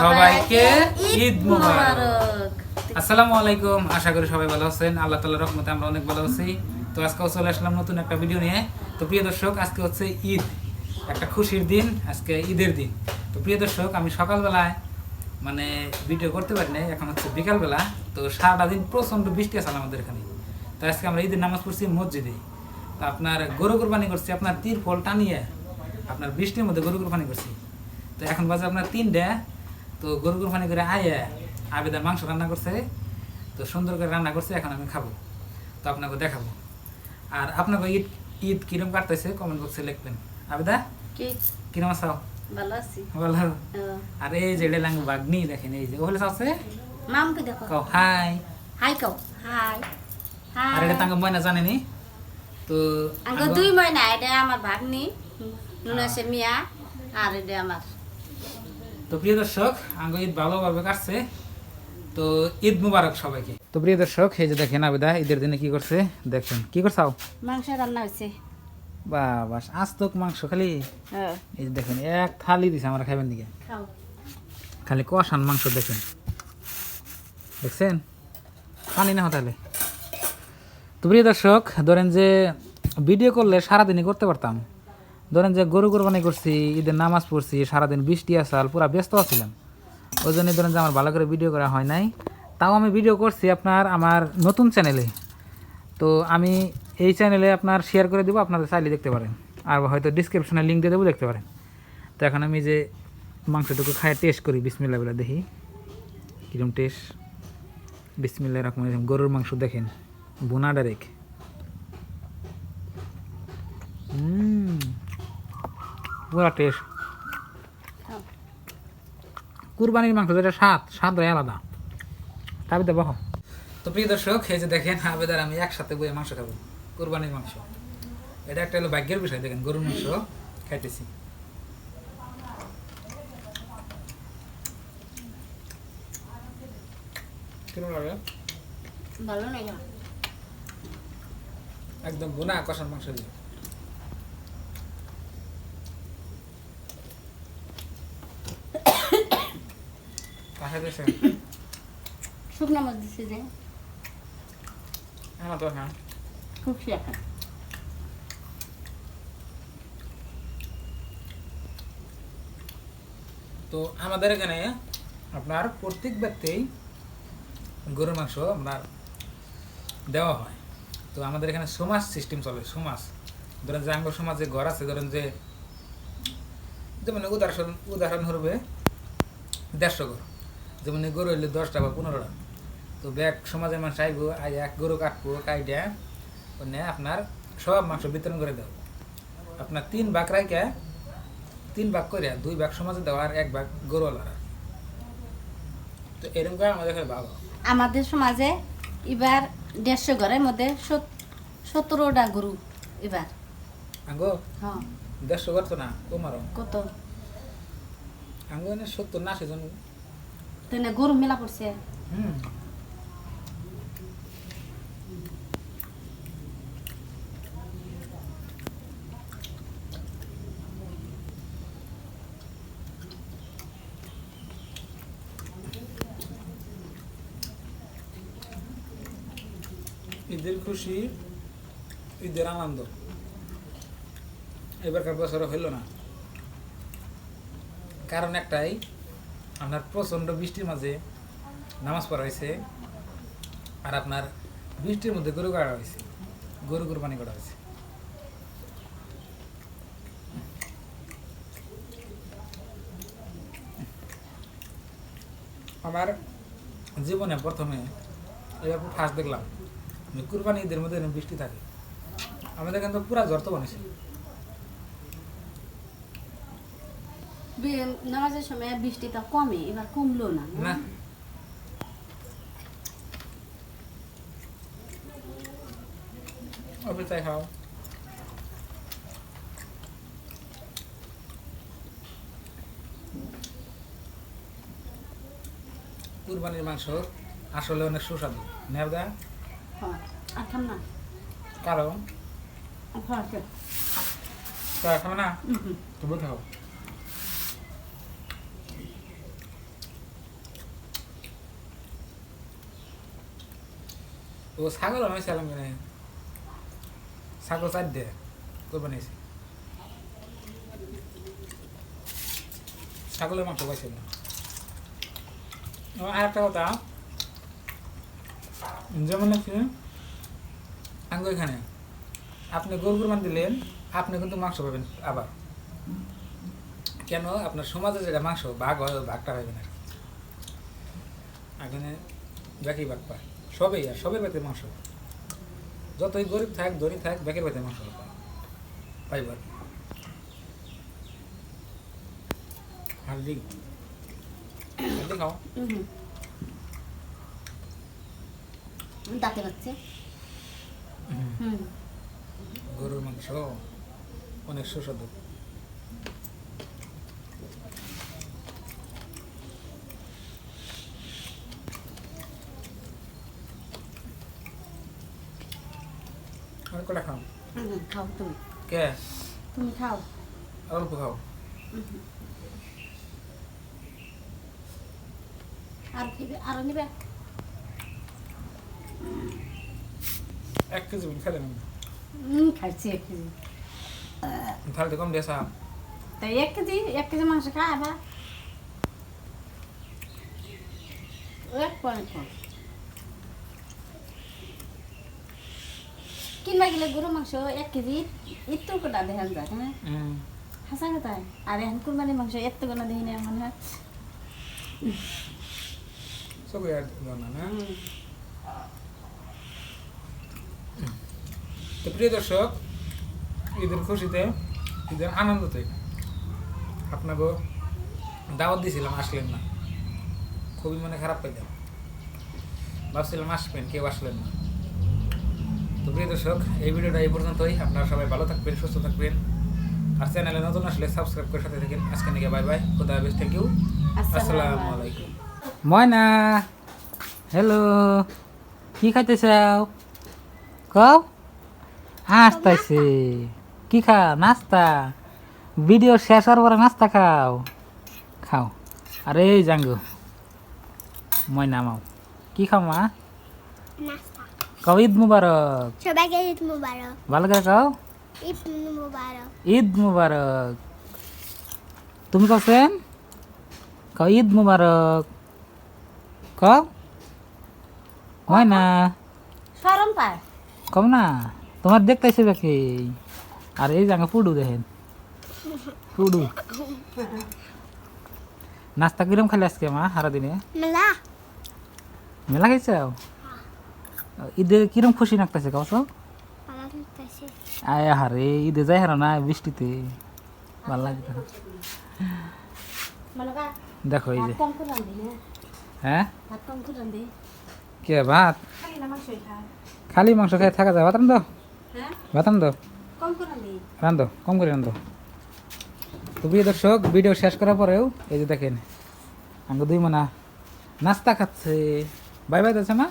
সবাইকে ঈদ মুবারক। আসসালামু আলাইকুম আশা করি সবাই ভালো আছেন। আল্লাহ তাআলার রহমতে আমরা অনেক ভালো আছি। তো আজকেও চলে আসলাম নতুন একটা ভিডিও নিয়ে। তো প্রিয় দর্শক আজকে হচ্ছে ঈদ। একটা খুশির দিন আজকে ঈদের দিন। তো প্রিয় দর্শক আমি সকালবেলায় মানে ভিডিও করতে পারি নাই এখন হচ্ছে বিকালবেলা। তো সারাটা দিন প্রচণ্ড বৃষ্টি আছে আমাদের এখানে। তো আজকে আমরা ঈদের নামাজ পড়ছি মসজিদে। তো আপনার গরু কোরবানি করছি আপনার তীর ফল টানিয়ে আপনার বৃষ্টির মধ্যে গরু কোরবানি করছি। তো এখন বাজে আপনার তিনটা। তো গরু কোরবানি করে আয়ে আবেদা মাংস রান্না করছে তো সুন্দর করে রান্না করছে এখন আমি খাব। তো আপনাকে দেখাবো। আর আপনাকে ঈদ ঈদ কিরম কাটতেছে কমেন্ট বক্সে লিখবেন। আবেদা? কি? কিরম আসাও ভালো আছি। ভালো? আর এই যে ডেলাং বাগনি দেখেন এই যে। ওহলে আছে? মামকে দেখো? কও হাই। হাই কও। হাই। আর হাই। তাঙ্গ ময়না জানেনি? তো আঙ্গ দুই মহিনা এটা আমার ভাগ্নি নুনাসে মিয়া আর এটা আমার তো প্রিয় দর্শক আঙ্গ ঈদ ভালোভাবে কাটছে। তো ঈদ মুবারক সবাইকে। তো প্রিয় দর্শক এই যে দেখেন আবেদা ঈদের দিনে কি করছে? দেখেন কি করছাও মাংস রান্না হয়েছে বাবা আজ তোক মাংস খালি? হ্যাঁ। এই যে দেখেন এক থালি দিছে আমরা খাইবেন দিকে। খালি কষান মাংস দেখেন। দেখছেন? পানি না তাহলে। তো প্রিয় দর্শক ধরেন যে ভিডিও করলে সারাদিনই করতে পারতাম। ধরেন যে গরু কোরবানি করছি, ঈদের নামাজ পড়ছি, সারাদিন বৃষ্টি আসাল, পুরা ব্যস্ত আছিলাম। ওই জন্য ধরেন যে আমার ভালো করে ভিডিও করা হয় নাই। তাও আমি ভিডিও করছি আপনার আমার নতুন চ্যানেলে তো আমি এই চ্যানেলে আপনার শেয়ার করে দেবো, আপনাদের চাইলে দেখতে পারেন। আর হয়তো ডিসক্রিপশনে লিঙ্ক দিয়ে দেবো, দেখতে পারেন। তো এখন আমি যে মাংসটুকু খাই টেস্ট করি বিসমিল্লা বলে দেখি। কিরম টেস্ট বিসমিল্লা এরকম গরুর মাংস দেখেন। বোনা ডাইরেক পুরা টেস্ট কুরবানির মাংস যেটা স্বাদ স্বাদ হয় আলাদা। তাবিতে বহ তো প্রিয় দর্শক এই যে দেখেন আবেদার আমি একসাথে বইয়ে মাংস খাব কুরবানির মাংস। এটা একটা হলো ভাগ্যের বিষয় দেখেন গরুর মাংস খাইতেছি। ভালো একদম বোনা কষার মাংস দিয়ে। শুকনো মাছ দিছে যে। হ্যাঁ তো হ্যাঁ খুব শেখা তো আমাদের এখানে আপনার প্রত্যেক ব্যক্তি গরুর মাংস আপনার দেওয়া হয়। তো আমাদের এখানে সমাজ সিস্টেম চলে সমাজ। ধরেন যে আঙ্গ সমাজে ঘর আছে ধরেন যে যেমন উদাহরণ উদাহরণ হবে দেড়শো ঘর যেমন গরু হইলে দশটা বা পনেরোটা। তো ব্যাগ সমাজের মানুষ আইব আই এক গরু কাটবো কাইটা ওনে আপনার সব মাংস বিতরণ করে দেবো আপনার তিন ভাগ রাইকা তিন ভাগ করে দুই ভাগ সমাজে দেওয়া আর এক ভাগ গরুওয়ালারা। তো এরকম করে আমাদের এখানে ভালো। আমাদের সমাজে এবার দেড়শো ঘরের মধ্যে সতেরোটা গরু এবার। আঙ্গো? হ্যাঁ। দেড়শো ঘর তো না কমারো। কত? আঙ্গো সত্তর না সেজন তো না গরু মেলা পড়ছে। ঈদের খুশি, ঈদের আনন্দ। এবারকার বছর হইল না। কারণ একটাই আপনার প্রচণ্ড বৃষ্টির মাঝে নামাজ পড়া হয়েছে, আর আপনার বৃষ্টির মধ্যে গরু কাটা হয়েছে, গরু কোরবানি করা হয়েছে। আমার জীবনে প্রথমে এবার ফার্স্ট দেখলাম কুরবানি ঈদের মধ্যে বৃষ্টি থাকে। আমাদের কিন্তু পুরা জ্বর তো বানিয়েছে নামাজের সময় বৃষ্টিটা কমে এবার কমলো না না? অপেক্ষায় খাও কুরবানির মাংস আসলে অনেক সুস্বাদু নেবদা হ্যাঁ কারণ? হ্যাঁ তা খাবে না? তবু খাও। ও ছাগল আমি ছিলাম কিনে ছাগল চার দিয়ে কোরবানি এসে ছাগলের মাংস পাইছিল আর একটা কথা, যেমন হচ্ছে আঙ্গ এখানে, আপনি গরু কুরবান দিলেন, আপনি কিন্তু মাংস পাবেন আবার। কেন? আপনার সমাজে যেটা মাংস, ভাগ হয় ভাগটা পাবেন আর এখানে ব্যাকি ভাগ পায়। সবেই আর সবের বাড়িতে মাংস যতই গরিব থাক ধনী থাক ব্যাকের বাড়িতে মাংস পাইবার হালদি হালদি খাও। দাঁতে পাচ্ছে গরুর মাংস অনেক সুস্বাদু। আর কটা খাও। হুম খাও তুমি। কে? তুমি খাও। আর অল্প খাও। আর খাইবে আরও নিবে এক কেজি খেলে না হুম খাইছি এক কেজি। তাহলে তো কম দিয়ে আসা তাই এক কেজি এক কেজি মাংস খায় বা? এক পয়েন্ট কম। কিনবা গেলে গরু মাংস এক কেজি একটু কোটা দেখান যায় হ্যাঁ হাসা কথা। আর এখন কুরবানি মাংস এত কোনো দেখি না মনে হয় সব আর না না? তো প্রিয় দর্শক ঈদের খুশিতে ঈদের আনন্দতে আপনাকে দাওয়াত দিয়েছিলাম আসলেন না। খুবই মনে খারাপ পাইতাম ভাবছিলাম আসবেন কেউ আসলেন না। তো প্রিয় দর্শক এই ভিডিওটা এই পর্যন্তই। আপনারা সবাই ভালো থাকবেন সুস্থ থাকবেন। আর চ্যানেলে নতুন আসলে সাবস্ক্রাইব করে সাথে থাকেন। আজকে নাকি বাই বাই। খুদা হাফেজ থ্যাংক ইউ আসসালামু আলাইকুম। ময়না হ্যালো কি খাইতে চাও কও? হাসতাইছে কি খা? নাস্তা। ভিডিও শেষ হওয়ার পরে নাস্তা খাও। খাও। আরে জাঙ্গু। ময়না মাও। কি খাও মা? নাস্তা। কও ঈদ মুবারক। সবাইকে ঈদ মুবারক। ভালো করে খাও। ঈদ মুবারক। ঈদ মুবারক। তুমি কছেন কও ঈদ মুবারক। কও ময়না সরম পায়। কম না। তোমার দেখতেছে দেখি। আর এই জায়গা পুডু দেখেন। পুডু। নাস্তা কিরম খালি আজকে মা সারা দিনে মেলা। মেলা খাইছাও ঈদে কিরম খুশি ভালো লাগতেছে আয় হারে ঈদে যাই হারো না বৃষ্টিতে? ভালো লাগে তো। মানে দেখো এই যে। হ্যাঁ? রান্ধি। কে ভাত? খালি মাংস খেয়ে থাকা যায়। ভাত রান্ধো? হ্যাঁ? ভাত রান্ধো? কম করে রান্ধি। রান্ধো কম করে রান্ধো। তো প্রিয় দর্শক ভিডিও শেষ করার পরেও এই যে দেখেন আমাকে দুই মানা নাস্তা খাচ্ছে। বাই বাই যাচ্ছে মা